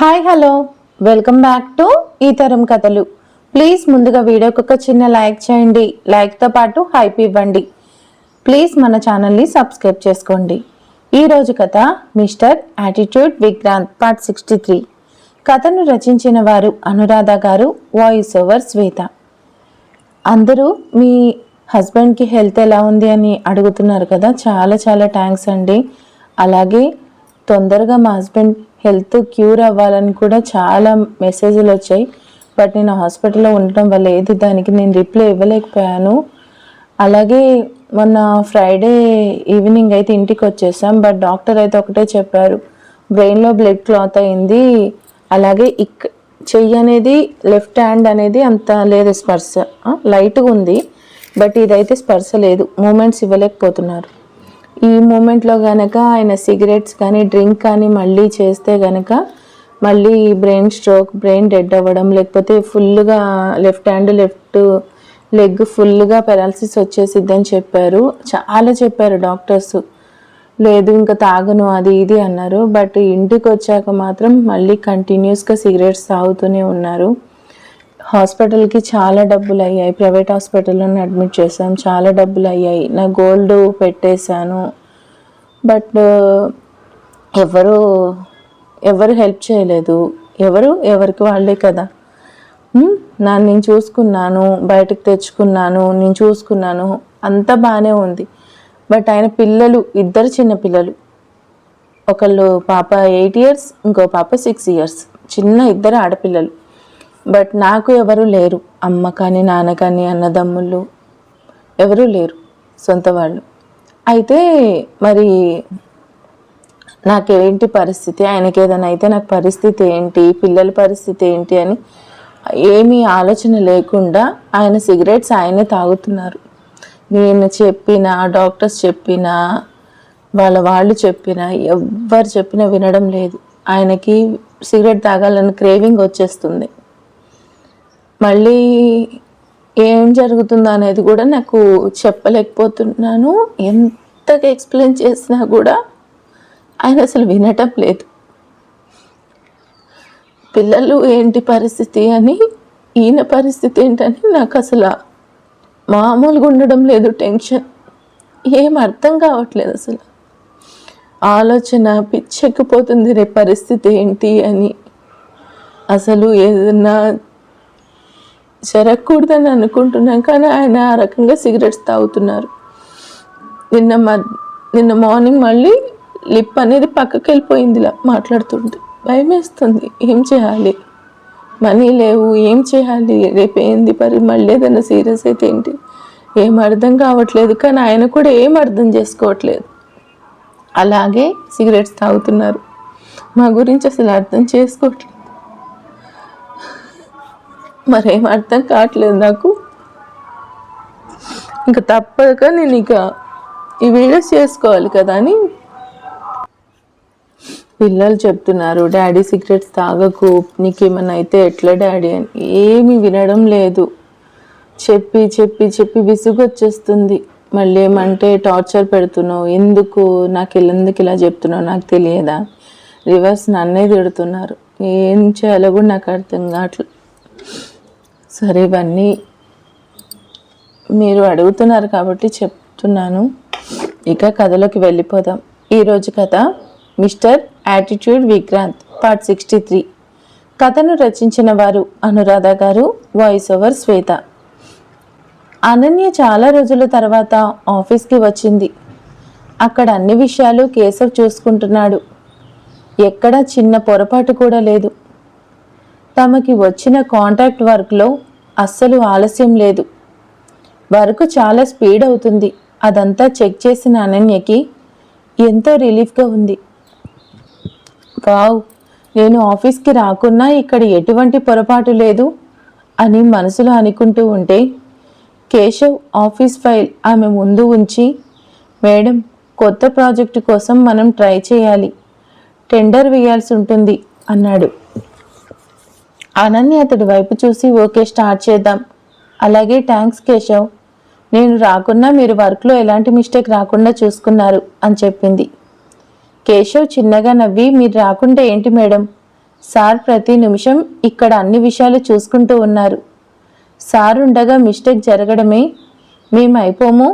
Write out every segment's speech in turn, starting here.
Hi hello welcome back to ఈ తరం కథలు ప్లీజ్ ముందుగా వీడియోకి ఒక చిన్న లైక్ చేయండి. లైక్తో పాటు హైప్ ఇవ్వండి. ప్లీజ్ మన ఛానల్ని సబ్స్క్రైబ్ చేసుకోండి. ఈరోజు కథ mister attitude Vikrant part sixty three కథను రచించిన వారు అనురాధ గారు వాయిస్ ఓవర్ శ్వేత. అందరూ మీ హస్బెండ్కి హెల్త్ ఎలా ఉంది అని అడుగుతున్నారు కదా? చాలా చాలా థ్యాంక్స్ అండి. అలాగే తొందరగా మా హస్బెండ్ హెల్త్ క్యూర్ అవ్వాలని కూడా చాలా మెసేజ్లు వచ్చాయి. బట్ నేను హాస్పిటల్లో ఉండటం వల్ల ఏది దానికి నేను రిప్లై ఇవ్వలేకపోయాను. అలాగే మొన్న ఫ్రైడే ఈవినింగ్ అయితే ఇంటికి వచ్చేసాం. బట్ డాక్టర్ అయితే ఒకటే చెప్పారు బ్రెయిన్లో బ్లడ్ క్లాత్ అయింది. అలాగే ఇక్ చెయ్యి అనేది లెఫ్ట్ హ్యాండ్ అనేది అంత లేదు స్పర్శ. లైట్గా ఉంది. బట్ ఇదైతే స్పర్శ లేదు. మూమెంట్స్ ఇవ్వలేకపోతున్నారు. ఈ మూమెంట్లో కనుక ఆయన సిగరెట్స్ కానీ డ్రింక్ కానీ మళ్ళీ చేస్తే కనుక మళ్ళీ బ్రెయిన్ స్ట్రోక్ బ్రెయిన్ డెడ్ అవ్వడం లేకపోతే ఫుల్గా లెఫ్ట్ హ్యాండ్ లెఫ్ట్ లెగ్ ఫుల్గా పెరాలసిస్ వచ్చేసిద్దని చెప్పారు. చాలా చెప్పారు డాక్టర్స్ లేదు ఇంకా తాగను అది ఇది అన్నారు. బట్ ఇంటికి వచ్చాక మాత్రం మళ్ళీ కంటిన్యూస్గా సిగరెట్స్ తాగుతూనే ఉన్నారు. హాస్పిటల్కి చాలా డబ్బులు అయ్యాయి ప్రైవేట్ హాస్పిటల్లో అడ్మిట్ చేశాం. చాలా డబ్బులు అయ్యాయి నా గోల్డ్ పెట్టేశాను. బట్ ఎవరు ఎవరు హెల్ప్ చేయలేదు. ఎవరు? ఎవరికి వాళ్ళే కదా. నా నేను చూసుకున్నాను. బయటకు తెచ్చుకున్నాను. నేను చూసుకున్నాను. అంతా బాగానే ఉంది. బట్ ఆయన పిల్లలు ఇద్దరు చిన్న పిల్లలు. ఒకళ్ళు పాప ఎయిట్ ఇయర్స్ ఇంకో పాప సిక్స్ ఇయర్స్. చిన్న ఇద్దరు ఆడపిల్లలు. బట్ నాకు ఎవరు లేరు. అమ్మ కానీ నాన్న కానీ అన్నదమ్ముళ్ళు ఎవరూ లేరు సొంత వాళ్ళు. అయితే మరి నాకేంటి పరిస్థితి? ఆయనకి ఏదైనా అయితే నాకు పరిస్థితి ఏంటి? పిల్లల పరిస్థితి ఏంటి అని ఏమీ ఆలోచన లేకుండా ఆయన సిగరెట్స్ ఆయనే తాగుతున్నారు. నేను చెప్పిన డాక్టర్స్ చెప్పిన వాళ్ళ వాళ్ళు చెప్పిన ఎవ్వరు చెప్పినా వినడం లేదు. ఆయనకి సిగరెట్ తాగాలని క్రేవింగ్ వచ్చేస్తుంది. మళ్ళీ ఏం జరుగుతుందో అనేది కూడా నాకు చెప్పలేకపోతున్నాను. ఎంతగా ఎక్స్ప్లెయిన్ చేసినా కూడా ఆయన అసలు వినటం లేదు. పిల్లలు ఏంటి పరిస్థితి అని ఈయన పరిస్థితి ఏంటని నాకు అసలు మామూలుగా ఉండడం లేదు టెన్షన్. ఏం అర్థం కావట్లేదు అసలు. ఆలోచన పిచ్చెక్కిపోతుంది రేపు పరిస్థితి ఏంటి అని. అసలు ఏదన్నా జరగకూడదని అనుకుంటున్నాం కానీ ఆయన ఆ రకంగా సిగరెట్స్ తాగుతున్నారు. నిన్న మ నిన్న మార్నింగ్ మళ్ళీ లిప్ అనేది పక్కకి వెళ్ళిపోయిందిలా మాట్లాడుతుంటే. భయం వేస్తుంది ఏం చేయాలి? మనీ లేవు ఏం చేయాలి? రేపు ఏంది పరి మళ్ళీ ఏదైనా సీరియస్ అయితే ఏంటి? ఏం అర్థం కావట్లేదు కానీ ఆయన కూడా ఏం అర్థం చేసుకోవట్లేదు. అలాగే సిగరెట్స్ తాగుతున్నారు. మా గురించి అసలు అర్థం చేసుకోవట్లేదు. మరేం అర్థం కావట్లేదు నాకు. ఇంకా తప్పక నేను ఇక ఈ వీడియోస్ చేసుకోవాలి కదా అని పిల్లలు చెప్తున్నారు డాడీ సిగరెట్స్ తాగకు నీకేమన్నా అయితే ఎట్లా డాడీ? అని. ఏమీ వినడం లేదు. చెప్పి చెప్పి చెప్పి విసుగు వచ్చేస్తుంది మళ్ళీ ఏమంటే టార్చర్ పెడుతున్నావు ఎందుకు? నాకు ఎందుకు ఇలా చెప్తున్నావు? నాకు తెలియదా? రివర్స్ నన్నే తిడుతున్నారు. ఏం చేయాలో కూడా నాకు అర్థం కావట్లేదు సరే ఇవన్నీ మీరు అడుగుతున్నారు కాబట్టి చెప్తున్నాను. ఇక కథలోకి వెళ్ళిపోదాం. ఈరోజు కథ mister attitude Vikrant part sixty three. కథను రచించిన వారు అనురాధ గారు వాయిస్ ఓవర్ శ్వేత. అనన్య చాలా రోజుల తర్వాత ఆఫీస్కి వచ్చింది. అక్కడ అన్ని విషయాలు కేశవ్ చూసుకుంటున్నాడు. ఎక్కడా చిన్న పొరపాటు కూడా లేదు. తమకి వచ్చిన కాంట్రాక్ట్ వర్క్లో అస్సలు ఆలస్యం లేదు. వర్క్ చాలా స్పీడ్ అవుతుంది. అదంతా చెక్ చేసిన అనన్యకి ఎంతో రిలీఫ్గా ఉంది. వావ్ నేను ఆఫీస్కి రాకున్నా ఇక్కడ ఎటువంటి పొరపాటు లేదు అని మనసులో అనుకుంటూ ఉంటే కేశవ్ ఆఫీస్ ఫైల్ ఆమె ముందు ఉంచి మేడం కొత్త ప్రాజెక్టు కోసం మనం ట్రై చేయాలి. టెండర్ వేయాల్సి ఉంటుంది అన్నాడు. అనన్య అతడి వైపు చూసి ఓకే స్టార్ట్ చేద్దాం. అలాగే థ్యాంక్స్ కేశవ్. నేను రాకున్నా మీరు వర్క్లో ఎలాంటి మిస్టేక్ రాకుండా చూసుకున్నారు అని చెప్పింది. కేశవ్ చిన్నగా నవ్వి మీరు రాకుంటే ఏంటి మేడం? సార్ ప్రతి నిమిషం ఇక్కడ అన్ని విషయాలు చూసుకుంటూ ఉన్నారు. సార్ ఉండగా మిస్టేక్ జరగడమే. మేము అయిపోము.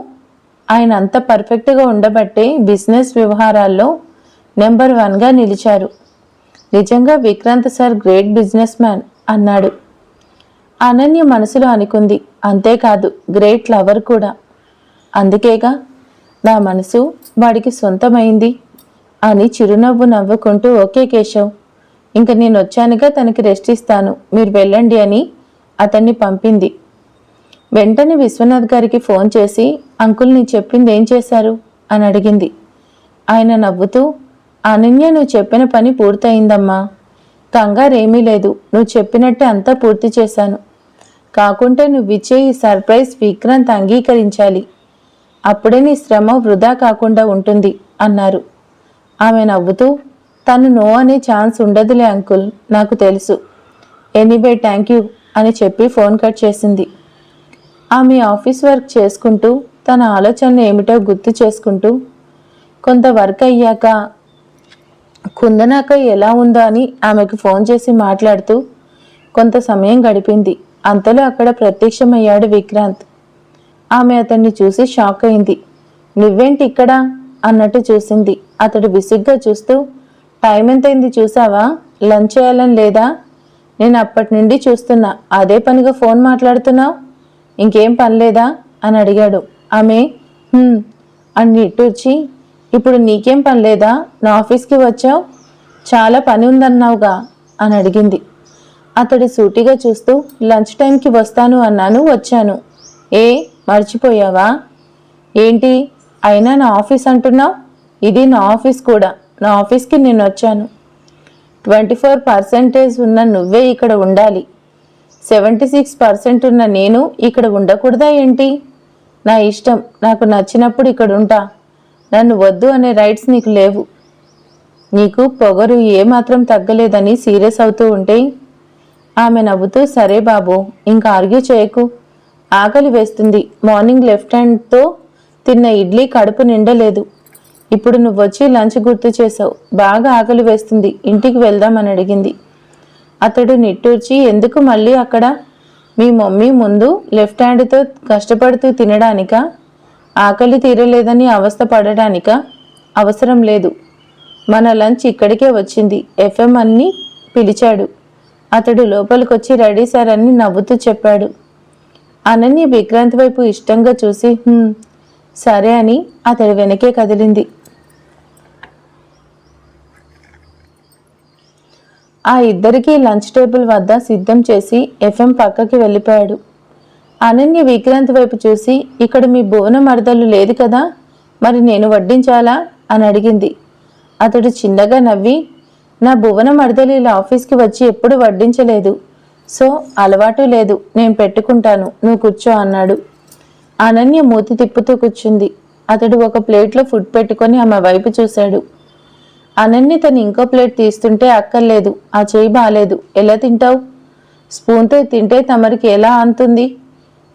ఆయన అంత పర్ఫెక్ట్గా ఉండబట్టే బిజినెస్ వ్యవహారాల్లో నెంబర్ వన్గా నిలిచారు. నిజంగా Vikrant sir great business man. అన్నాడు. అనన్య మనసులో అనుకుంది అంతేకాదు గ్రేట్ లవర్ కూడా. అందుకేగా నా మనసు వాడికి సొంతమైంది అని చిరునవ్వు నవ్వుకుంటూ ఓకే కేశవ్ ఇంక నేను వచ్చానుగా తనకి రెస్ట్ ఇస్తాను మీరు వెళ్ళండి అని అతన్ని పంపింది. వెంటనే విశ్వనాథ్ గారికి ఫోన్ చేసి అంకుల్ నీ చెప్పింది ఏం చేశారు? అని అడిగింది. ఆయన నవ్వుతూ అనన్య నువ్వు చెప్పిన పని పూర్తయిందమ్మా. కంగారేమీ లేదు. నువ్వు చెప్పినట్టే అంతా పూర్తి చేశాను. కాకుంటే నువ్విచ్చే ఈ సర్ప్రైజ్ విక్రాంత్ అంగీకరించాలి. అప్పుడే నీ శ్రమ వృధా కాకుండా ఉంటుంది అన్నారు. ఆమె నవ్వుతూ తను నో అనే ఛాన్స్ ఉండదులే అంకుల్ నాకు తెలుసు. ఎనీవే థ్యాంక్ యూ అని చెప్పి ఫోన్ కట్ చేసింది. ఆమె ఆఫీస్ వర్క్ చేసుకుంటూ తన ఆలోచనలు ఏమిటో గుర్తు చేసుకుంటూ కొంత వర్క్ అయ్యాక కుందనాక ఎలా ఉందో అని ఆమెకు ఫోన్ చేసి మాట్లాడుతూ కొంత సమయం గడిపింది. అంతలో అక్కడ ప్రత్యక్షమయ్యాడు విక్రాంత్. ఆమె అతన్ని చూసి షాక్ అయింది. నువ్వేంటి ఇక్కడ? అన్నట్టు చూసింది. అతడు విసుగ్గా చూస్తూ టైం ఎంతైంది చూసావా? లంచ్ చేయాలని లేదా? నేను అప్పటి నుండి చూస్తున్నా. అదే పనిగా ఫోన్ మాట్లాడుతున్నావు? ఇంకేం పనిలేదా అని అడిగాడు. ఆమె అని నిట్టూర్చి ఇప్పుడు నీకేం పని లేదా? నా ఆఫీస్కి వచ్చావు. చాలా పని ఉందన్నావుగా అని అడిగింది. అతడు సూటిగా చూస్తూ లంచ్ టైంకి వస్తాను అన్నాను వచ్చాను. ఏ మర్చిపోయావా? ఏంటి? అయినా నా ఆఫీస్ అంటున్నావు? ఇది నా ఆఫీస్ కూడా. నా ఆఫీస్కి నేను వచ్చాను. ట్వంటీ ఫోర్ పర్సెంటేజ్ ఉన్న నువ్వే ఇక్కడ ఉండాలి. సెవెంటీ సిక్స్ పర్సెంట్ ఉన్న నేను ఇక్కడ ఉండకూడదా ఏంటి? నా ఇష్టం. నాకు నచ్చినప్పుడు ఇక్కడ ఉంటా. నన్ను వద్దు అనే రైట్స్ నీకు లేవు. నీకు పొగరు ఏమాత్రం తగ్గలేదని సీరియస్ అవుతూ ఉంటే ఆమె నవ్వుతూ సరే బాబు ఇంకా ఆర్గ్యూ చేయకు. ఆకలి వేస్తుంది. మార్నింగ్ లెఫ్ట్ హ్యాండ్తో తిన్న ఇడ్లీ కడుపు నిండలేదు ఇప్పుడు నువ్వు వచ్చి లంచ్ గుర్తు చేసావు. బాగా ఆకలి వేస్తుంది. ఇంటికి వెళ్దామని అడిగింది. అతడు నిట్టూర్చి ఎందుకు మళ్ళీ అక్కడ? మీ మమ్మీ ముందు లెఫ్ట్ హ్యాండ్తో కష్టపడుతూ తినడానికా? ఆకలి తీరలేదని అవస్థ పడడానికా అవసరం లేదు. మన లంచ్ ఇక్కడికే వచ్చింది. ఎఫ్ఎం అన్ని పిలిచాడు. అతడు లోపలికొచ్చి రెడీ సార్ అని నవ్వుతూ చెప్పాడు. అనన్య విక్రాంత్ వైపు ఇష్టంగా చూసి సరే అని అతడి వెనకే కదిలింది. ఆ ఇద్దరికీ లంచ్ టేబుల్ వద్ద సిద్ధం చేసి ఎఫ్ఎం పక్కకి వెళ్ళిపోయాడు. అనన్య విక్రాంత్ వైపు చూసి ఇక్కడ మీ భువన మరదలు లేదు కదా? మరి నేను వడ్డించాలా? అని అడిగింది. అతడు చిన్నగా నవ్వి నా భువన మరదలు ఇలా ఆఫీస్కి వచ్చి ఎప్పుడు వడ్డించలేదు. సో అలవాటు లేదు. నేను పెట్టుకుంటాను. నువ్వు కూర్చో అన్నాడు. అనన్య మూతి తిప్పుతూ కూర్చుంది. అతడు ఒక ప్లేట్లో ఫుడ్ పెట్టుకొని ఆమె వైపు చూశాడు. అనన్య తను ఇంకో ప్లేట్ తీస్తుంటే అక్కర్లేదు. ఆ చేయి బాలేదు. ఎలా తింటావు? స్పూన్తో తింటే తమరికి ఎలా అంతుంది?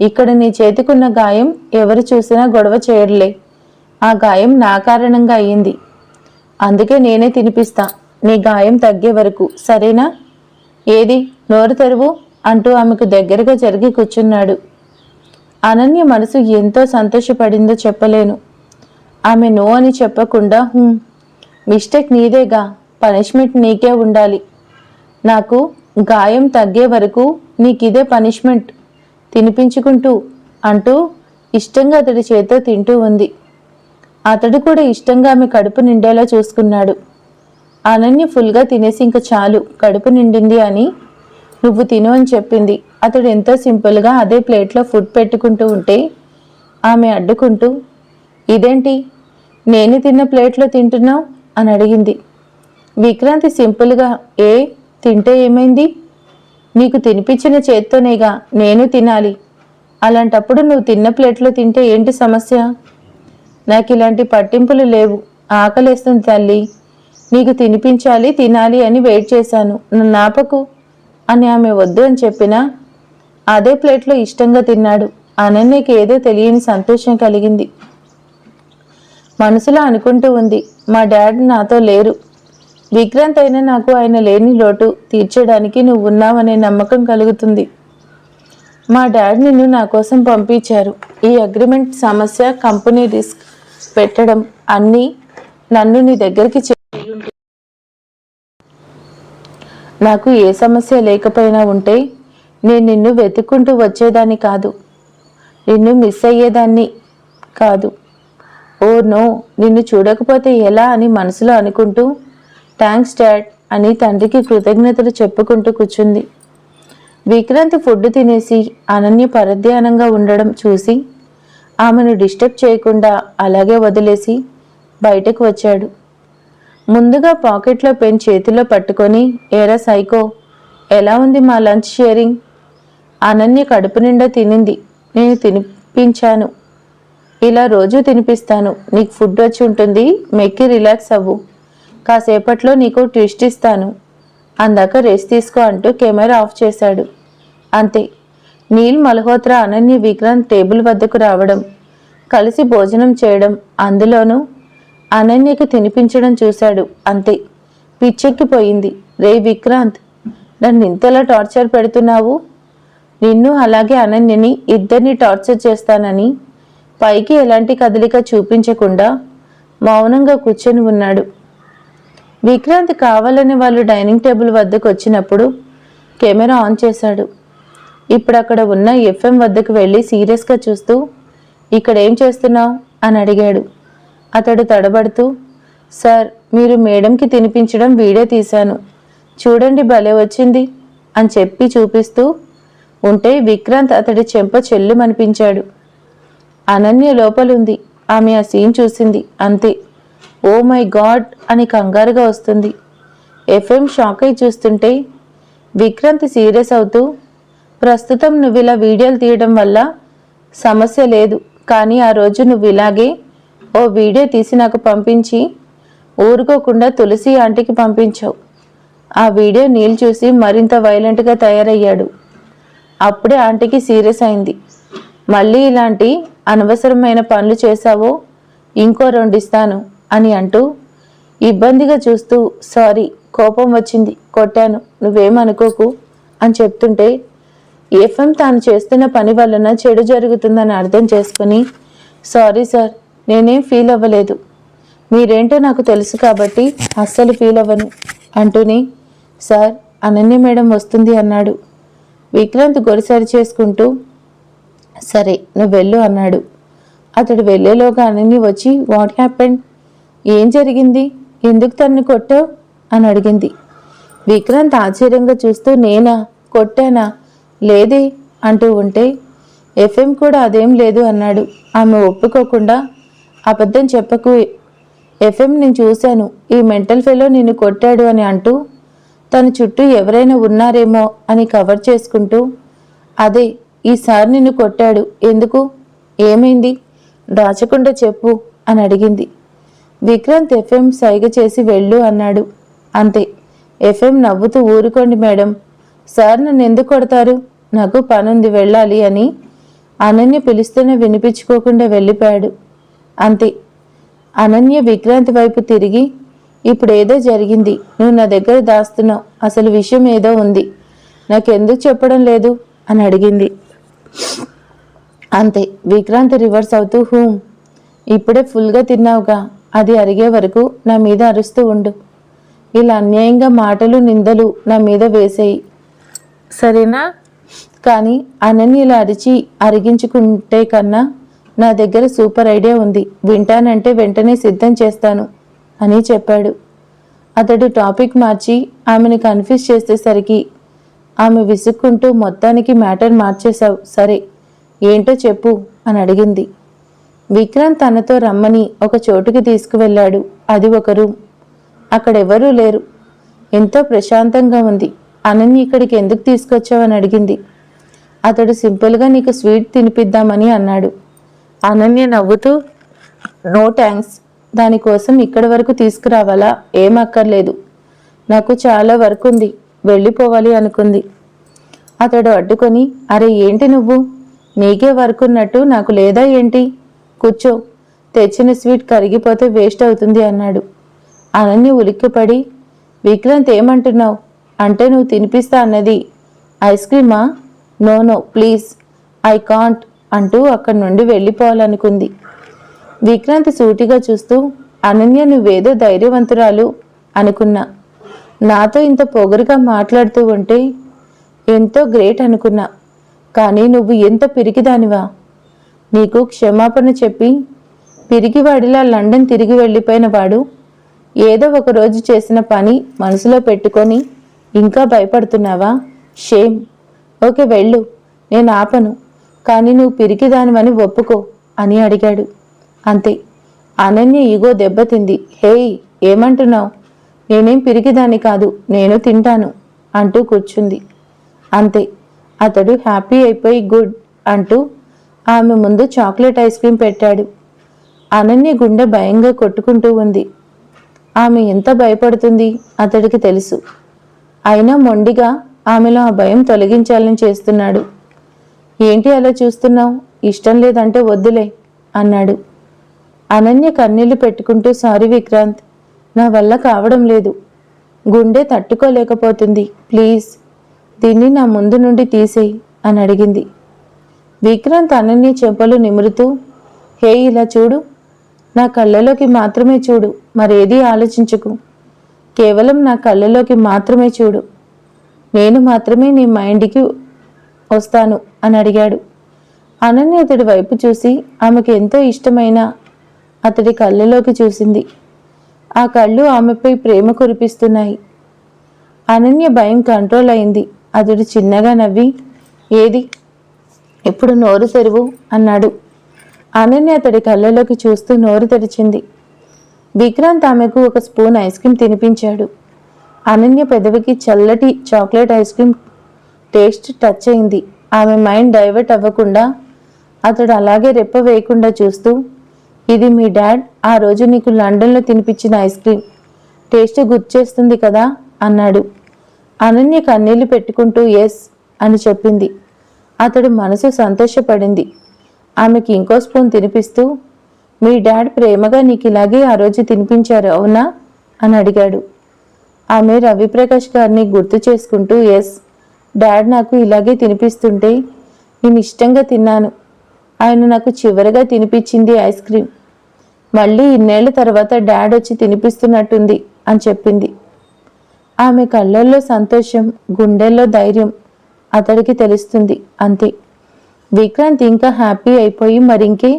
ఇక్కడ నీ చేతికున్న గాయం ఎవరు చూసినా గొడవ చేయడలే ఆ గాయం నా కారణంగా అయ్యింది. అందుకే నేనే తినిపిస్తా. నీ గాయం తగ్గే వరకు సరేనా? ఏది నోరు తెరువు? అంటూ ఆమెకు దగ్గరగా జరిగి కూర్చున్నాడు. అనన్య మనసు ఎంతో సంతోషపడిందో చెప్పలేను. ఆమె నో అని చెప్పకుండా మిస్టేక్ నీదేగా. పనిష్మెంట్ నీకే ఉండాలి. నాకు గాయం తగ్గే వరకు నీకిదే పనిష్మెంట్. తినిపించుకుంటూ అంటూ ఇష్టంగా అతడి చేతితో తింటూ ఉంది. అతడు కూడా ఇష్టంగా ఆమె కడుపు నిండేలా చూసుకున్నాడు. అనన్య ఫుల్గా తినేసి ఇంక చాలు కడుపు నిండింది అని నువ్వు తిను అని చెప్పింది. అతడు ఎంతో సింపుల్గా అదే ప్లేట్లో ఫుడ్ పెట్టుకుంటూ ఉంటే ఆమె అడ్డుకుంటూ ఇదేంటి? నేను తిన్న ప్లేట్లో తింటున్నావు? అని అడిగింది. విక్రాంతి సింపుల్గా ఏ? తింటే ఏమైంది? నీకు తినిపించిన చేత్తోనేగా నేను తినాలి. అలాంటప్పుడు నువ్వు తిన్న ప్లేట్లో తింటే ఏంటి సమస్య? నాకు ఇలాంటి పట్టింపులు లేవు. ఆకలేస్తుంది తల్లి. నీకు తినిపించాలి తినాలి అని వెయిట్ చేశాను. నన్ను ఆపకు. అని ఆమె వద్దు అని చెప్పినా అదే ప్లేట్లో ఇష్టంగా తిన్నాడు. అనన్యకి ఏదో తెలియని సంతోషం కలిగింది. మనసులో అనుకుంటూ ఉంది మా డాడీ నాతో లేరు. విక్రాంత్ అయినా నాకు ఆయన లేని లోటు తీర్చడానికి నువ్వు ఉన్నావనే నమ్మకం కలుగుతుంది. మా డాడ్ నిన్ను నా కోసం పంపించారు. ఈ అగ్రిమెంట్ సమస్య కంపెనీ రిస్క్ పెట్టడం అన్నీ నన్ను నీ దగ్గరికి నాకు ఏ సమస్య లేకపోయినా ఉంటే నేను నిన్ను వెతుక్కుంటూ వచ్చేదాన్ని కాదు. నిన్ను మిస్ అయ్యేదాన్ని కాదు. ఓ నో నిన్ను చూడకపోతే ఎలా అని మనసులో అనుకుంటూ థ్యాంక్స్ డాడ్ అని తండ్రికి కృతజ్ఞతలు చెప్పుకుంటూ కూర్చుంది. విక్రాంతి ఫుడ్ తినేసి అనన్య పరధ్యానంగా ఉండడం చూసి ఆమెను డిస్టర్బ్ చేయకుండా అలాగే వదిలేసి బయటకు వచ్చాడు. ముందుగా పాకెట్లో పెన్ చేతిలో పట్టుకొని ఏరా సైకో ఎలా ఉంది మా లంచ్ షేరింగ్? అనన్య కడుపు నిండా తినింది. నేను తినిపించాను. ఇలా రోజు తినిపిస్తాను. నీకు ఫుడ్ వచ్చి ఉంటుంది. మెక్కి రిలాక్స్ అవ్వు. కాసేపట్లో నీకు ట్విస్ట్ ఇస్తాను. అందాక రెస్ట్ తీసుకో అంటూ కెమెరా ఆఫ్ చేశాడు. అంతే. నీల్ మల్హోత్రా అనన్య విక్రాంత్ టేబుల్ వద్దకు రావడం కలిసి భోజనం చేయడం అందులోనూ అనన్యకు తినిపించడం చూశాడు. అంతే. పిచ్చెక్కిపోయింది. రే విక్రాంత్ నన్ను ఇంతలా టార్చర్ పెడుతున్నావు? నిన్ను అలాగే అనన్యని ఇద్దరిని టార్చర్ చేస్తానని పైకి ఎలాంటి కదలిక చూపించకుండా మౌనంగా కూర్చొని ఉన్నాడు. విక్రాంత్ కావాలని వాళ్ళు డైనింగ్ టేబుల్ వద్దకు వచ్చినప్పుడు కెమెరా ఆన్ చేశాడు. ఇప్పుడు అక్కడ ఉన్న ఎఫ్ఎం వద్దకు వెళ్ళి సీరియస్గా చూస్తూ ఇక్కడ ఏం చేస్తున్నావు? అని అడిగాడు. అతడు తడబడుతూ సార్ మీరు మేడంకి తినిపించడం వీడియో తీశాను. చూడండి భలే వచ్చింది అని చెప్పి చూపిస్తూ ఉంటే విక్రాంత్ అతడి చెంప చెల్లుమనిపించాడు. అనన్య లోపలుంది. ఆమె ఆ సీన్ చూసింది. అంతే. ఓ మై గాడ్ అని కంగారుగా వస్తుంది. ఎఫ్ఎం షాక్ అయి చూస్తుంటే విక్రాంతి సీరియస్ అవుతూ ప్రస్తుతం నువ్వు ఇలా వీడియోలు తీయడం వల్ల సమస్య లేదు కానీ ఆ రోజు నువ్వు ఇలాగే ఓ వీడియో తీసి నాకు పంపించి ఊరుకోకుండా తులసి ఆంటీకి పంపించావు. ఆ వీడియో నీళ్ళు చూసి మరింత వైలెంట్గా తయారయ్యాడు. అప్పుడే ఆంటీకి సీరియస్ అయింది. మళ్ళీ ఇలాంటి అనవసరమైన పనులు చేశావో ఇంకో రెండు ఇస్తాను అని అంటూ ఇబ్బందిగా చూస్తూ సారీ కోపం వచ్చింది కొట్టాను నువ్వేమనుకోకు అని చెప్తుంటే ఎఫ్ఎం తాను చేస్తున్న పని వలన చెడు జరుగుతుందని అర్థం చేసుకుని సారీ సార్ నేనేం ఫీల్ అవ్వలేదు. మీరేంటో నాకు తెలుసు కాబట్టి అస్సలు ఫీల్ అవ్వను అంటూనే సార్ అనన్య మేడం వస్తుంది అన్నాడు. విక్రాంత్ గొరిసరి చేసుకుంటూ సరే నువ్వు వెళ్ళు అన్నాడు. అతడు వెళ్ళేలోగా అనన్య వచ్చి వాట్ హ్యాపెండ్? ఏం జరిగింది? ఎందుకు తనని కొట్టావు? అని అడిగింది. విక్రాంత్ ఆశ్చర్యంగా చూస్తూ నేనా? కొట్టానా? లేదే అంటూ ఉంటే ఎఫ్ఎం కూడా అదేం లేదు అన్నాడు. ఆమె ఒప్పుకోకుండా అబద్ధం చెప్పకు. ఎఫ్ఎం నేను చూశాను. ఈ మెంటల్ ఫెలో నిన్ను కొట్టాడు అని అంటూ తన చుట్టూ ఎవరైనా ఉన్నారేమో అని కవర్ చేసుకుంటూ అదే ఈసారి నిన్ను కొట్టాడు. ఎందుకు? ఏమైంది? దాచకుండా చెప్పు అని అడిగింది. విక్రాంత్ ఎఫ్ఎం సైగ చేసి వెళ్ళు అన్నాడు. అంతే. ఎఫ్ఎం నవ్వుతూ ఊరుకోండి మేడం. సార్ నన్ను ఎందుకు కొడతారు? నాకు పనుంది వెళ్ళాలి అని. అనన్య పిలుస్తూనే వినిపించుకోకుండా వెళ్ళిపోయాడు. అంతే. అనన్య విక్రాంత్ వైపు తిరిగి ఇప్పుడు ఏదో జరిగింది. నువ్వు నా దగ్గర దాస్తున్నావు. అసలు విషయం ఏదో ఉంది. నాకెందుకు చెప్పడం లేదు? అని అడిగింది. అంతే. విక్రాంత్ రివర్స్ అవుతూ హూమ్ ఇప్పుడే ఫుల్గా తిన్నావుగా. అది అరిగే వరకు నా మీద అరుస్తూ ఉండు. ఇలా అన్యాయంగా మాటలు నిందలు నా మీద వేసేయి. సరేనా? కానీ అనన్య ఇలా అరిచి అరిగించుకుంటే కన్నా నా దగ్గర సూపర్ ఐడియా ఉంది. వింటానంటే వెంటనే సిద్ధం చేస్తాను అని చెప్పాడు. అతడు టాపిక్ మార్చి ఆమెను కన్ఫ్యూజ్ చేసేసరికి ఆమె విసుక్కుంటూ మొత్తానికి మ్యాటర్ మార్చేశావు. సరే ఏంటో చెప్పు అని అడిగింది. విక్రాంత్ తనతో రమ్మని ఒక చోటుకి తీసుకువెళ్ళాడు. అది ఒక రూమ్. అక్కడెవరూ లేరు. ఎంతో ప్రశాంతంగా ఉంది. అనన్య ఇక్కడికి ఎందుకు తీసుకొచ్చావని అడిగింది. అతడు సింపుల్గా నీకు స్వీట్ తినిపిద్దామని అన్నాడు. అనన్య నవ్వుతూ నో థ్యాంక్స్ దానికోసం ఇక్కడి వరకు తీసుకురావాలా? ఏం అక్కర్లేదు. నాకు చాలా వర్క్ ఉంది. వెళ్ళిపోవాలి అనుకుంది. అతడు అడ్డుకొని అరే ఏంటి నువ్వు? నీకే వర్క్ ఉన్నట్టు నాకు లేదా ఏంటి? కూర్చో. తెచ్చిన స్వీట్ కరిగిపోతే వేస్ట్ అవుతుంది అన్నాడు. అనన్య ఉలిక్కిపడి విక్రాంత్ ఏమంటున్నావు? అంటే నువ్వు తినిపిస్తా అన్నది. Ice క్రీమా? No no please. I can't అంటూ అక్కడి నుండి వెళ్ళిపోవాలనుకుంది. విక్రాంత్ సూటిగా చూస్తూ అనన్య నువ్వేదో ధైర్యవంతురాలు అనుకున్నా. నాతో ఇంత పొగరుగా మాట్లాడుతూ ఉంటే ఎంతో గ్రేట్ అనుకున్నా. కానీ నువ్వు ఎంత పిరికిదానివా? నీకు క్షమాపణ చెప్పి పిరికివాడిలా లండన్ తిరిగి వెళ్ళిపోయిన వాడు ఏదో ఒక రోజు చేసిన పని మనసులో పెట్టుకొని ఇంకా భయపడుతున్నావా? షేమ్. ఓకే వెళ్ళు. నేను ఆపను. కానీ నువ్వు పిరికిదానివని ఒప్పుకో అని అడిగాడు. అంతే. అనన్య ఇగో దెబ్బతింది. హేయ్ ఏమంటున్నావు? నేనేం పిరికిదాన్ని కాదు నేను తింటాను అంటూ కూర్చుంది. అంతే. అతడు హ్యాపీ అయిపోయి గుడ్ అంటూ ఆమె ముందు చాక్లెట్ ఐస్ క్రీం పెట్టాడు. అనన్య గుండె భయంగా కొట్టుకుంటూ ఉంది. ఆమె ఎంత భయపడుతుంది అతడికి తెలుసు. అయినా మొండిగా ఆమెలో ఆ భయం తొలగించాలని చేస్తున్నాడు. ఏంటి అలా చూస్తున్నావు? ఇష్టం లేదంటే వద్దులే అన్నాడు. అనన్య కన్నీళ్ళు పెట్టుకుంటూ సారీ విక్రాంత్ నా వల్ల కావడం లేదు. గుండె తట్టుకోలేకపోతుంది. ప్లీజ్ దీన్ని నా ముందు నుండి తీసేయి అని అడిగింది. విక్రాంత్ అనన్య చెంపలు నిమురుతూ హే ఇలా చూడు. నా కళ్ళలోకి మాత్రమే చూడు. మరేదీ ఆలోచించకు. కేవలం నా కళ్ళలోకి మాత్రమే చూడు. నేను మాత్రమే నీ మైండ్కి వస్తాను అని అడిగాడు. అనన్య అతడి వైపు చూసి ఆమెకు ఎంతో ఇష్టమైన అతడి కళ్ళలోకి చూసింది. ఆ కళ్ళు ఆమెపై ప్రేమ కురిపిస్తున్నాయి. అనన్య భయం కంట్రోల్ అయింది. అతడు చిన్నగా నవ్వి ఏది? ఇప్పుడు నోరు తెరువు? అన్నాడు. అనన్య అతడి కళ్ళలోకి చూస్తూ నోరు తెరిచింది. విక్రాంత్ ఆమెకు ఒక స్పూన్ ఐస్ క్రీమ్ తినిపించాడు. అనన్య పెదవికి చల్లటి chocolate ice cream taste touch అయింది. ఆమె మైండ్ డైవర్ట్ అవ్వకుండా అతడు అలాగే రెప్ప వేయకుండా చూస్తూ ఇది మీ డాడ్ ఆ రోజు నీకు లండన్లో తినిపించిన ఐస్ క్రీమ్. టేస్ట్ గుర్చేస్తుంది కదా? అన్నాడు. అనన్య కన్నీళ్ళు పెట్టుకుంటూ ఎస్ అని చెప్పింది. అతడు మనసు సంతోషపడింది. ఆమెకి ఇంకో స్పూన్ తినిపిస్తూ మీ డాడ్ ప్రేమగా నీకు ఇలాగే ఆ రోజు తినిపించారు అవునా? అని అడిగాడు. ఆమె రవిప్రకాష్ గారిని గుర్తు చేసుకుంటూ ఎస్ డాడ్ నాకు ఇలాగే తినిపిస్తుంటే నేను ఇష్టంగా తిన్నాను. ఆయన నాకు చివరిగా తినిపించింది ఐస్ క్రీమ్. మళ్ళీ ఇన్నేళ్ళ తర్వాత డాడ్ వచ్చి తినిపిస్తున్నట్టుంది అని చెప్పింది. ఆమె కళ్ళల్లో సంతోషం గుండెల్లో ధైర్యం అతడికి తెలుస్తుంది. అంతే. విక్రాంత్ ఇంకా హ్యాపీ అయిపోయి మరింకే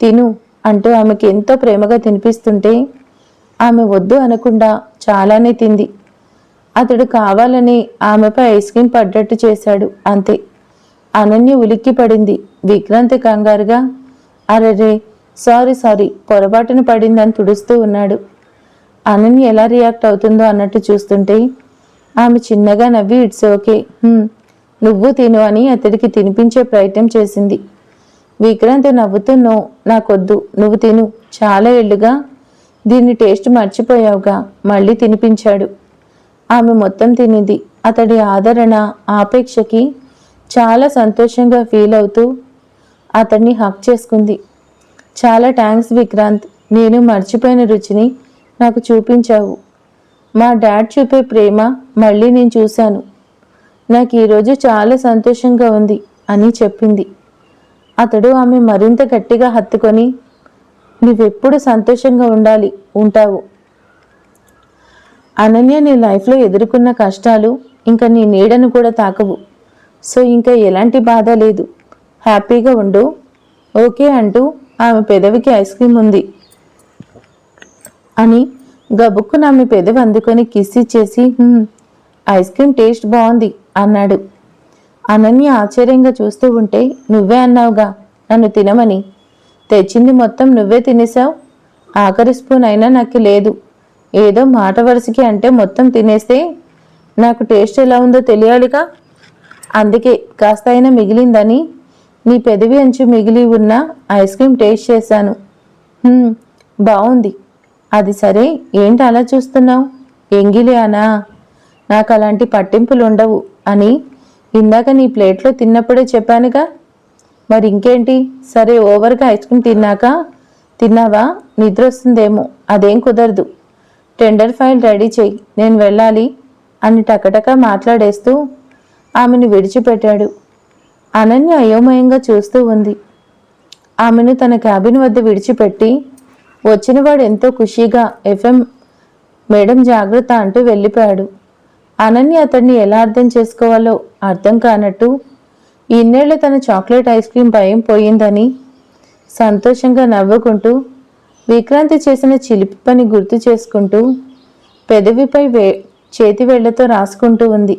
తిను అంటూ ఆమెకి ఎంతో ప్రేమగా తినిపిస్తుంటే ఆమె వద్దు అనకుండా చాలానే తింది. అతడు కావాలని ఆమెపై ఐస్ క్రీమ్ పడ్డట్టు చేశాడు. అంతే. అనన్య ఉలిక్కి పడింది. విక్రాంత్ కంగారుగా అరెరే సారీ సారీ పొరపాటున పడిందని తుడుస్తూ ఉన్నాడు. అనన్య ఎలా రియాక్ట్ అవుతుందో అన్నట్టు చూస్తుంటే ఆమె చిన్నగా నవ్వి ఇట్స్ ఓకే. నువ్వు తిను అని అతడికి తినిపించే ప్రయత్నం చేసింది. విక్రాంత్ నవ్వుతూ నో నాకొద్దు. నువ్వు తిను. చాలా ఏళ్ళుగా దీన్ని టేస్ట్ మర్చిపోయావుగా. మళ్ళీ తినిపించాడు. ఆమె మొత్తం తినింది. అతడి ఆదరణ ఆపేక్షకి చాలా సంతోషంగా ఫీల్ అవుతూ అతన్ని హక్ చేసుకుంది. చాలా థ్యాంక్స్ విక్రాంత్. నేను మర్చిపోయిన రుచిని నాకు చూపించావు. మా డాడ్ చూపే ప్రేమ మళ్ళీ నేను చూశాను. నాకు ఈరోజు చాలా సంతోషంగా ఉంది అని చెప్పింది. అతడు ఆమె మరింత గట్టిగా హత్తుకొని నువ్వెప్పుడు సంతోషంగా ఉండాలి ఉంటావు. అనన్య నీ లైఫ్లో ఎదుర్కొన్న కష్టాలు ఇంకా నీ నీడను కూడా తాకవు. సో ఇంకా ఎలాంటి బాధ లేదు. హ్యాపీగా ఉండు. ఓకే అంటూ ఆమె పెదవికి ఐస్ క్రీమ్ ఉంది అని గబుక్కున ఆమె పెదవి అందుకొని కిస్ ఇచ్చేసి ఐస్ క్రీమ్ టేస్ట్ బాగుంది అన్నాడు. అనన్య ఆశ్చర్యంగా చూస్తూ ఉంటే నువ్వే అన్నావుగా నన్ను తినమని. తెచ్చింది మొత్తం నువ్వే తినేసావు ఆఖరి స్పూన్ అయినా నాకు లేదు. ఏదో మాట వరుసకి అంటే మొత్తం తినేస్తే నాకు టేస్ట్ ఎలా ఉందో తెలియాలిగా? అందుకే కాస్త అయినా మిగిలిందని నీ పెదవి అంచు మిగిలి ఉన్న ఐస్ క్రీమ్ టేస్ట్ చేశాను. బాగుంది అది సరే ఏంటి అలా చూస్తున్నావు? ఎంగిలియానా అనా? నాకు అలాంటి పట్టింపులు ఉండవు అని ఇందాక నీ ప్లేట్లో తిన్నప్పుడే చెప్పానుగా. మరి ఇంకేంటి? సరే ఓవర్గా ఐస్ క్రీమ్ తిన్నాక తిన్నావా? నిద్ర వస్తుందేమో అదేం కుదరదు. టెండర్ ఫైల్ రెడీ చేయి నేను వెళ్ళాలి అని టకటక మాట్లాడేస్తూ ఆమెను విడిచిపెట్టాడు. అనన్య అయోమయంగా చూస్తూ ఉంది. ఆమెను తన క్యాబిన్ వద్ద విడిచిపెట్టి వచ్చినవాడు ఎంతో ఖుషీగా ఎఫ్ఎం మేడం జాగ్రత్త అంటూ వెళ్ళిపోయాడు. అనన్య అతన్ని ఎలా అర్థం చేసుకోవాలో అర్థం కానట్టు ఇన్నేళ్ళు తన చాక్లెట్ ఐస్ క్రీం భయం పోయిందని సంతోషంగా నవ్వుకుంటూ విక్రాంతి చేసిన చిలిపి పని గుర్తు చేసుకుంటూ పెదవిపై వే చేతి వేళ్ళతో రాసుకుంటూ ఉంది.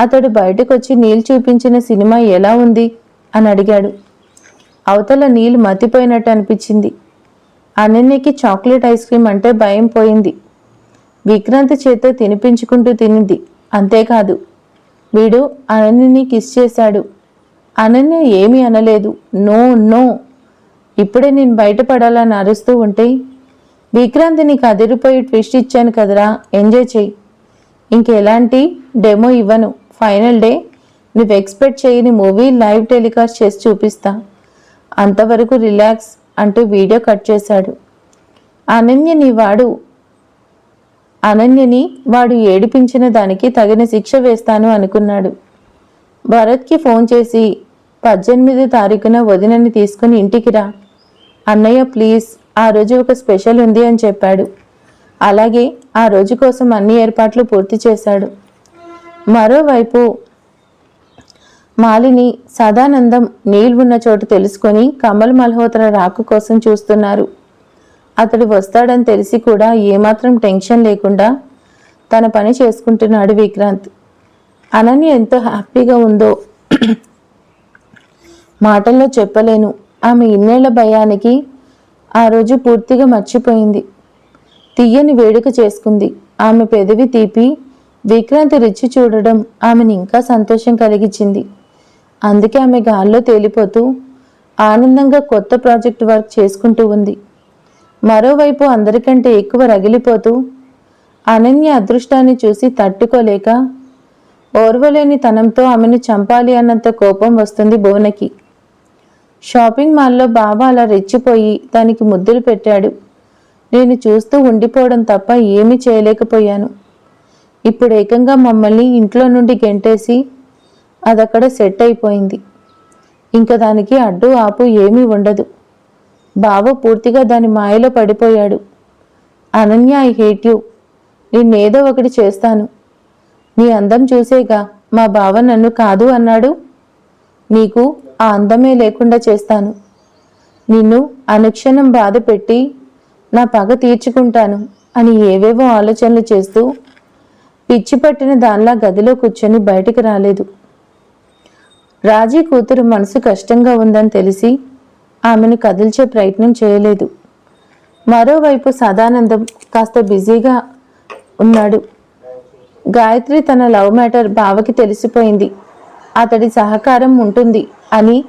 అతడు బయటకొచ్చి నీళ్ళు చూపించిన సినిమా ఎలా ఉంది? అని అడిగాడు. అవతల నీళ్ళు మతిపోయినట్టు అనిపించింది. అనన్యకి చాక్లెట్ ఐస్ క్రీం అంటే భయం పోయింది. విక్రాంతి చేత్తో తినిపించుకుంటూ తినింది. అంతేకాదు వీడు అనన్యని కిస్ చేశాడు. అనన్య ఏమీ అనలేదు. No no. ఇప్పుడే నేను బయటపడాలని అరుస్తూ ఉంటే విక్రాంతి నీకు అదిరిపోయి ట్విస్ట్ ఇచ్చాను కదరా ఎంజాయ్ చెయ్యి ఇంకెలాంటి డెమో ఇవ్వను. ఫైనల్ డే నువ్వు ఎక్స్పెక్ట్ చేయని మూవీ లైవ్ టెలికాస్ట్ చేసి చూపిస్తా. అంతవరకు రిలాక్స్. అంటూ వీడియో కట్ చేశాడు. అనన్యని వాడు అనన్యని వాడు ఏడిపించిన దానికి తగిన శిక్ష వేస్తాను అనుకున్నాడు. భరత్కి ఫోన్ చేసి పద్దెనిమిది తారీఖున వదినని తీసుకుని ఇంటికి రా. అన్నయ్య ప్లీజ్ ఆ రోజు ఒక స్పెషల్ ఉంది అని చెప్పాడు. అలాగే ఆ రోజు కోసం అన్ని ఏర్పాట్లు పూర్తి చేశాడు. మరోవైపు మాలిని సదానందం నీళ్ళు ఉన్న చోటు తెలుసుకొని కమల్ మల్హోత్రా రాకు కోసం చూస్తున్నారు. అతడు వస్తాడని తెలిసి కూడా ఏమాత్రం టెన్షన్ లేకుండా తన పని చేసుకుంటున్నాడు విక్రాంత్. అనన్య ఎంతో హ్యాపీగా ఉందో మాటల్లో చెప్పలేను. ఆమె ఇన్నేళ్ళ భయానికి ఆ రోజు పూర్తిగా మర్చిపోయింది. తీయని వేడుక చేసుకుంది. ఆమె పెదవి తీపి విక్రాంతి రుచి చూడడం ఆమెను ఇంకా సంతోషం కలిగించింది. అందుకే ఆమె గాల్లో తేలిపోతూ ఆనందంగా కొత్త ప్రాజెక్ట్ వర్క్ చేసుకుంటూ ఉంది. మరోవైపు అందరికంటే ఎక్కువ రగిలిపోతూ అనన్య అదృష్టాన్ని చూసి తట్టుకోలేక ఓర్వలేని తనంతో ఆమెను చంపాలి అన్నంత కోపం వస్తుంది భువనకి. షాపింగ్ మాల్లో బాబా అలా రెచ్చిపోయి దానికి ముద్దులు పెట్టాడు. నేను చూస్తూ ఉండిపోవడం తప్ప ఏమీ చేయలేకపోయాను. ఇప్పుడు ఏకంగా మమ్మల్ని ఇంట్లో నుండి గెంటేసి అదక్కడ సెట్ అయిపోయింది. ఇంకా దానికి అడ్డు ఆపు ఏమీ ఉండదు. బావ పూర్తిగా దాని మాయలో పడిపోయాడు. Ananya I hate you. నిన్నేదో ఒకటి చేస్తాను. నీ అందం చూసేగా మా బావ నన్ను కాదు అన్నాడు. నీకు ఆ అందమే లేకుండా చేస్తాను. నిన్ను అనుక్షణం బాధ పెట్టి నా పగ తీర్చుకుంటాను అని ఏవేవో ఆలోచనలు చేస్తూ పిచ్చి పట్టిన దానిలా గదిలో కూర్చొని బయటికి రాలేదు. రాజీ కూతురు మనసు కష్టంగా ఉందని తెలిసి ఆమెను కదిల్చే ప్రయత్నం చేయలేదు. మరోవైపు సదానందం కాస్త బిజీగా ఉన్నాడు. గాయత్రి తన లవ్ మ్యాటర్ బావకి తెలిసిపోయింది. అతడి సహకారం ఉంటుంది అని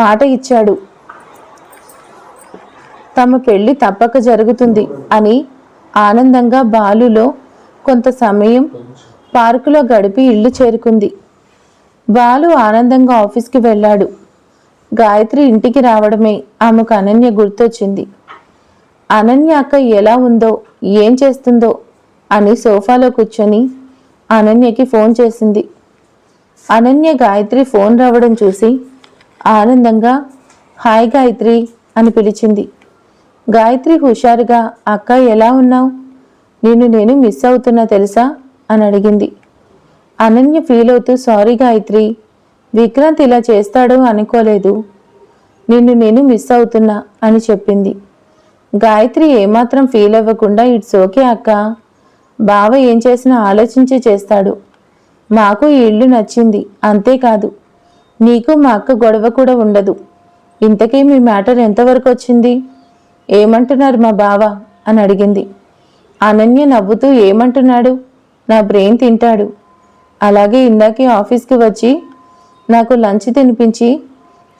మాట ఇచ్చాడు. తమ పెళ్ళి తప్పక జరుగుతుంది అని ఆనందంగా బాలులో కొంత సమయం పార్కులో గడిపి ఇల్లు చేరుకుంది. బాలు ఆనందంగా ఆఫీస్కి వెళ్ళాడు. గాయత్రి ఇంటికి రావడమే ఆమెకు అనన్య గుర్తొచ్చింది. అనన్య అక్క ఎలా ఉందో ఏం చేస్తుందో అని సోఫాలో కూర్చొని అనన్యకి ఫోన్ చేసింది. అనన్య గాయత్రి ఫోన్ రావడం చూసి ఆనందంగా హాయ్ గాయత్రి అని పిలిచింది. గాయత్రి హుషారుగా అక్క ఎలా ఉన్నావు? నిన్ను నేను మిస్ అవుతున్నా తెలుసా? అని అడిగింది. అనన్య ఫీల్ అవుతూ సారీ గాయత్రి విక్రాంత్ ఇలా చేస్తాడు అనుకోలేదు. నిన్ను నేను మిస్ అవుతున్నా అని చెప్పింది. గాయత్రి ఏమాత్రం ఫీల్ అవ్వకుండా ఇట్స్ ఓకే అక్క. బావ ఏం చేసినా ఆలోచించే చేస్తాడు. మాకు ఈ ఇల్లు నచ్చింది అంతేకాదు. నీకు మా అక్క గొడవ కూడా ఉండదు. ఇంతకీ మీ మ్యాటర్ ఎంతవరకు వచ్చింది? ఏమంటున్నారు మా బావ? అని అడిగింది. అనన్య నవ్వుతూ ఏమంటున్నాడు? నా బ్రెయిన్ తింటాడు. అలాగే ఇందాకే ఆఫీస్కి వచ్చి నాకు లంచ్ తినిపించి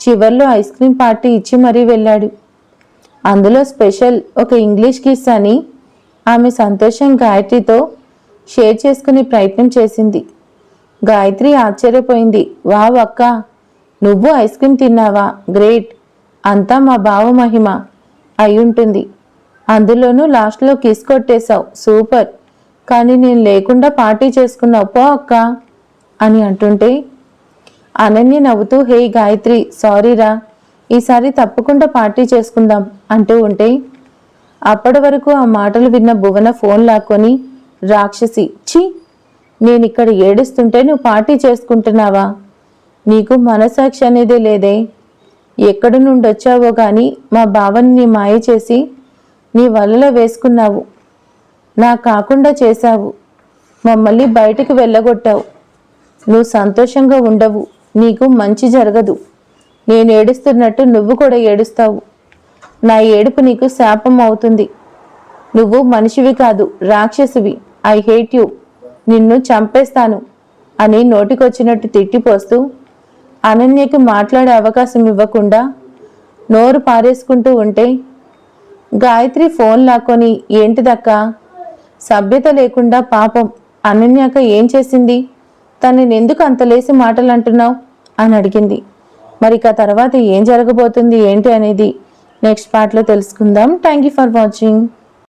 చివర్లో ఐస్ క్రీమ్ పార్టీ ఇచ్చి మరీ వెళ్ళాడు. అందులో స్పెషల్ ఒక ఇంగ్లీష్ కిస్ అని ఆమె సంతోషం గాయత్రితో షేర్ చేసుకునే ప్రయత్నం చేసింది. గాయత్రి ఆశ్చర్యపోయింది. వావ్ అక్క నువ్వు ఐస్ క్రీమ్ తిన్నావా? గ్రేట్. అంతా మా బావ మహిమ అయి ఉంటుంది. అందులోనూ లాస్ట్లో కిస్ కొట్టేశావు. సూపర్. కానీ నేను లేకుండా పార్టీ చేసుకున్నావు పో అక్క అని అంటుంటే అనన్య నవ్వుతూ హే గాయత్రి సారీరా ఈసారి తప్పకుండా పార్టీ చేసుకుందాం అంటూ ఉంటే అప్పటి వరకు ఆ మాటలు విన్న భువన ఫోన్ లాక్కొని రాక్షసి ఛీ! నేను ఇక్కడ ఏడుస్తుంటే నువ్వు పార్టీ చేసుకుంటున్నావా? నీకు మనసాక్షి అనేదే లేదే. ఎక్కడి నుండి వచ్చావో కానీ మా బావని నీ మాయ చేసి నీ వలలో వేసుకున్నావు. నా కాకుండా చేశావు. మమ్మల్ని బయటికి వెళ్ళగొట్టావు. నువ్వు సంతోషంగా ఉండవు. నీకు మంచి జరగదు. నేను ఏడుస్తున్నట్టు నువ్వు కూడా ఏడుస్తావు. నా ఏడుపు నీకు శాపం అవుతుంది. నువ్వు మనిషివి కాదు రాక్షసువి. I hate you. నిన్ను చంపేస్తాను అని నోటికొచ్చినట్టు తిట్టిపోస్తూ అనన్యకి మాట్లాడే అవకాశం ఇవ్వకుండా నోరు పారేసుకుంటూ ఉంటే గాయత్రి ఫోన్ లాక్కొని ఏంటిదక్కా? సభ్యత లేకుండా పాపం అనన్యాక ఏం చేసింది? తనని ఎందుకు అంత లేసి మాటలు అంటున్నావు అని అడిగింది. మరి ఇక తర్వాత ఏం జరగబోతుంది ఏంటి అనేది నెక్స్ట్ పార్ట్లో తెలుసుకుందాం. Thank you for watching